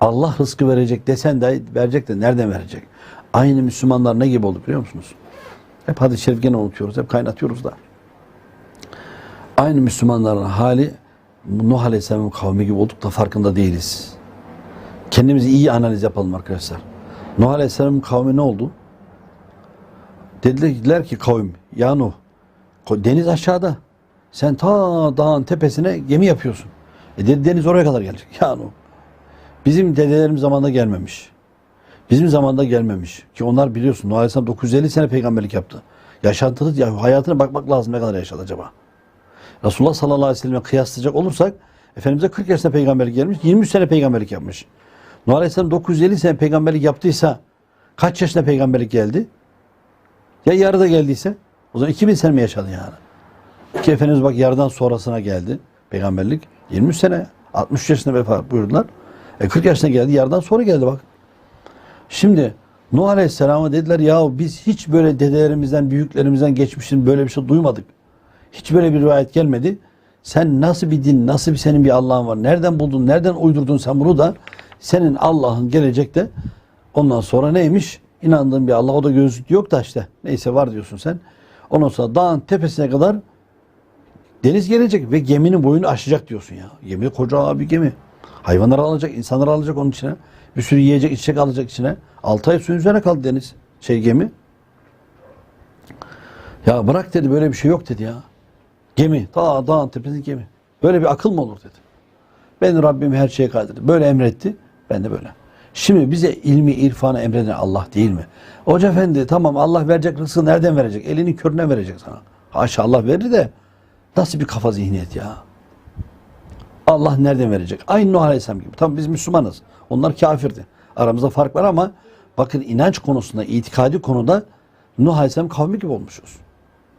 Allah rızkı verecek desen de verecek de nereden verecek? Aynı Müslümanlar ne gibi oldu biliyor musunuz? Hep hadis-i şerif gene unutuyoruz. Hep kaynatıyoruz da. Aynı Müslümanların hali Nuh Aleyhisselam'ın kavmi gibi olduk da farkında değiliz. Kendimizi iyi analiz yapalım arkadaşlar. Nuh Aleyhisselam'ın kavmi ne oldu? Dediler ki kavim, ya Nuh, deniz aşağıda. Sen ta dağın tepesine gemi yapıyorsun. E dedi, deniz oraya kadar gelecek. Ya Nuh, bizim dedelerimiz zamanında gelmemiş. Bizim zamanda gelmemiş. Ki onlar biliyorsun Nuh Aleyhisselam 950 sene peygamberlik yaptı. Yaşantılı, ya hayatına bakmak lazım ne kadar yaşadı acaba. Resulullah sallallahu aleyhi ve sellem'e kıyaslayacak olursak Efendimiz'e 40 yaşında peygamberlik gelmiş, 23 sene peygamberlik yapmış. Nuh Aleyhisselam 950 sene peygamberlik yaptıysa kaç yaşında peygamberlik geldi? Ya yarıda geldiyse? O zaman 2000 sene mi yaşadı yani? Ki Efendimiz bak yarıdan sonrasına geldi peygamberlik. 23 sene, 60 yaşında vefat buyurdular. E 40 yaşına geldi, yarıdan sonra geldi bak. Şimdi Nuh Aleyhisselam'a dediler ya biz hiç böyle dedelerimizden, büyüklerimizden geçmişin böyle bir şey duymadık. Hiç böyle bir rivayet gelmedi. Sen nasıl bir din, nasıl bir senin bir Allah'ın var? Nereden buldun, nereden uydurdun sen bunu da? Senin Allah'ın gelecekte ondan sonra neymiş? İnandığın bir Allah o da gözlük yok da işte. Neyse var diyorsun sen. Ondan sonra dağın tepesine kadar deniz gelecek ve geminin boyunu aşacak diyorsun ya. Gemi koca bir gemi. Hayvanları alacak, insanları alacak onun içine. Bir sürü yiyecek, içecek alacak içine. 6 ay suyun üzerine kaldı deniz. Şey gemi. Ya bırak dedi böyle bir şey yok dedi ya. Gemi. Ta dağın tepesinde gemi. Böyle bir akıl mı olur dedi. Ben Rabbim her şeye kadir. Böyle emretti. Ben de böyle. Şimdi bize ilmi, irfanı emreden Allah değil mi? Hoca efendi tamam Allah verecek rızkı nereden verecek? Elinin körüne verecek sana. Haşa Allah verir de nasıl bir kafa zihniyet ya? Allah nereden verecek? Aynı Nuh Aleyhisselam gibi. Tamam biz Müslümanız. Onlar kafirdi. Aramızda fark var ama bakın inanç konusunda, itikadi konuda Nuh Aleyhisselam kavmi gibi olmuşuz.